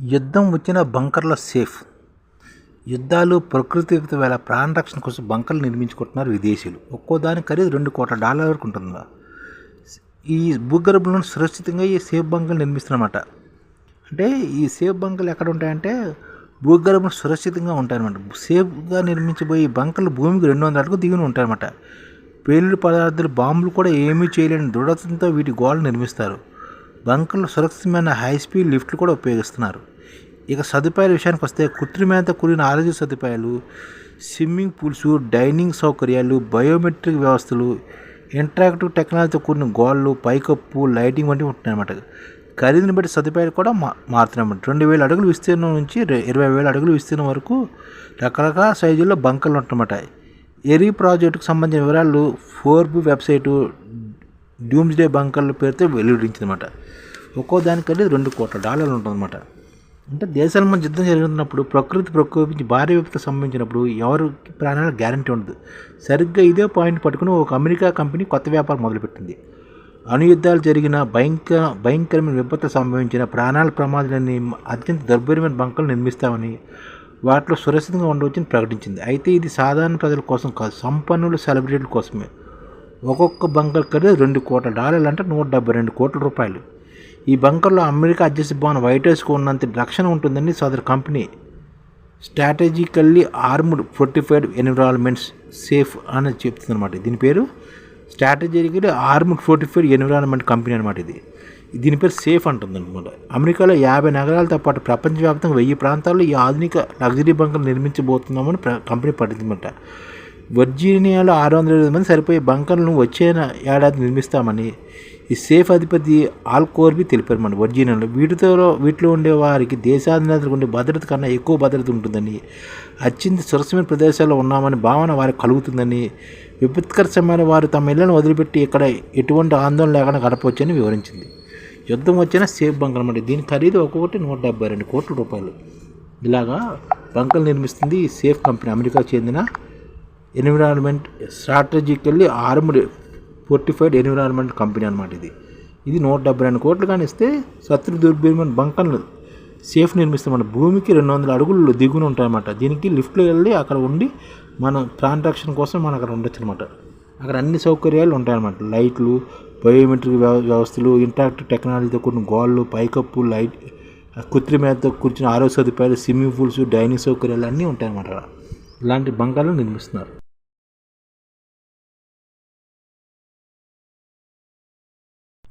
యుద్ధం వచ్చిన బంకర్ల సేఫ్. యుద్ధాలు ప్రకృతి వేళ ప్రాణరక్షణ కోసం బంకర్లు నిర్మించుకుంటున్నారు విదేశీయులు. ఒక్కో దాని ఖరీదు రెండు కోట్ల డాలర్ వరకు ఉంటుంది ఈ భూగర్భంలో సురక్షితంగా ఈ సేఫ్ బంకర్లు నిర్మిస్తున్నమాట అంటే ఈ సేఫ్ బంకర్లు ఎక్కడ ఉంటాయంటే భూగర్భం సురక్షితంగా ఉంటాయన్నమాట. సేఫ్గా నిర్మించబోయే ఈ బంకర్లు భూమికి రెండు వందల అడుగు దిగుని ఉంటాయన్నమాట. పేలుడు పదార్థాలు బాంబులు కూడా ఏమీ చేయలేని దృఢత్వంతో వీటి గోడలు నిర్మిస్తారు. బంకర్లు సురక్షితమైన హై స్పీడ్ లిఫ్ట్లు కూడా ఉపయోగిస్తున్నారు. ఇక సదుపాయాల విషయానికి వస్తే కృత్రిమేత కూడిన ఆరోగ్య సదుపాయాలు స్విమ్మింగ్ పూల్స్ డైనింగ్ సౌకర్యాలు బయోమెట్రిక్ వ్యవస్థలు ఇంటరాక్టివ్ టెక్నాలజీతో కూడిన గోళ్ళు పైకప్పు లైటింగ్ వంటివి ఉంటున్నాయన్నమాట. ఖరీదుని బట్టి సదుపాయాలు కూడా మా మారుతున్నాయన్నమాట. రెండు వేల అడుగులు విస్తీర్ణం నుంచి ఇరవై వేల అడుగులు విస్తీర్ణం వరకు రకరకాల సైజుల్లో బంకర్లు ఉంటున్నమాట ఎరీ ప్రాజెక్టుకు సంబంధించిన వివరాలు ఫోర్బ్ వెబ్సైటు డ్యూమ్స్డే బంకర్ల పేరుతో వెలువరించిందన్నమాట ఒక్కో దానికంటే రెండు కోట్ల డాలర్లు ఉంటుందన్నమాట. అంటే దేశాల మధ్య యుద్ధం జరుగుతున్నప్పుడు ప్రకృతి ప్రకోపించి భారీ విపత్తు సంభవించినప్పుడు ఎవరికి ప్రాణాల గ్యారంటీ ఉండదు. సరిగ్గా ఇదే పాయింట్ పట్టుకుని ఒక అమెరికా కంపెనీ కొత్త వ్యాపారం మొదలుపెట్టింది. అణు యుద్ధాలు జరిగిన భయంకర భయంకరమైన విపత్తు సంభవించిన ప్రాణాల ప్రమాదాలని అత్యంత దుర్భరమైన బంకలు నిర్మిస్తామని వాటిలో సురక్షితంగా ఉండవచ్చని ప్రకటించింది. అయితే ఇది సాధారణ ప్రజల కోసం కాదు సంపన్నుల సెలబ్రిటీల కోసమే. ఒక్కొక్క బంకర్ ఖరీదు రెండు కోట్ల డాలర్లు అంటే నూట డెబ్బై రెండు కోట్ల రూపాయలు. ఈ బంకర్లో అమెరికా అధ్యక్ష భవన్ వైట్ హౌస్కు ఉన్నంత రక్షణ ఉంటుందని సదరు company. Strategically armed fortified environments safe అని చెప్తుంది అనమాట దీని పేరు? Strategically armed fortified environment company అనమాట ఇది. దీని పేరు సేఫ్ అంటుంది అనమాట అమెరికాలో యాభై నగరాలతో పాటు ప్రపంచవ్యాప్తంగా వెయ్యి ప్రాంతాల్లో ఈ ఆధునిక లగ్జరీ బంకులు నిర్మించబోతున్నామని కంపెనీ పడిందన్నమాట వర్జీనియాలో ఆరు వందల ఇరవై మంది సరిపోయే బంకర్లను వచ్చే ఏడాది నిర్మిస్తామని ఈ సేఫ్ అధిపతి ఆల్ కోర్బీ తెలిపారు మన వర్జీనియాలో వీటితో వీటిలో ఉండే వారికి దేశాధినేతలకు ఉండే భద్రత కన్నా ఎక్కువ భద్రత ఉంటుందని అత్యంత సురక్షమైన ప్రదేశాల్లో ఉన్నామని భావన వారికి కలుగుతుందని విపత్కర సమయంలో వారు తమ ఇళ్ళను వదిలిపెట్టి ఇక్కడ ఎటువంటి ఆందోళన లేకుండా గడపవచ్చని వివరించింది. యుద్ధం వచ్చిన సేఫ్ బంకర్ అన్నమాట దీని ఖరీదు ఒక్కొక్కటి నూట డెబ్బై రెండు కోట్ల రూపాయలు. ఇలాగా బంకలు నిర్మిస్తుంది ఈ సేఫ్ కంపెనీ. అమెరికాకు చెందిన environment strategically armed fortified environment company అనమాట ఇది. ఇది నూట డెబ్బై రెండు కోట్లు కానీ ఇస్తే శత్రు దుర్భరమైన బంకన్లు సేఫ్ నిర్మిస్తాం మన భూమికి రెండు వందల అడుగులు దిగుని ఉంటాయన్నమాట. దీనికి లిఫ్ట్లో వెళ్ళి అక్కడ ఉండి మనం ట్రాన్సాక్షన్ కోసం మనం అక్కడ ఉండొచ్చు అనమాట అక్కడ అన్ని సౌకర్యాలు ఉంటాయన్నమాట. లైట్లు బయోమెట్రిక్ వ్యవ- వ్యవస్థలు ఇంటరాక్టివ్ టెక్నాలజీతో కూడిన గోళ్ళు పైకప్పు లైట్ కృత్రిమేతతో కూర్చున్న ఆరోగ్య సదుపాయాలు స్విమ్మింగ్ పూల్స్ డైనింగ్ సౌకర్యాలు అన్నీ ఉంటాయన్నమాట ఇలాంటి బంగాలు నిర్మిస్తున్నారు.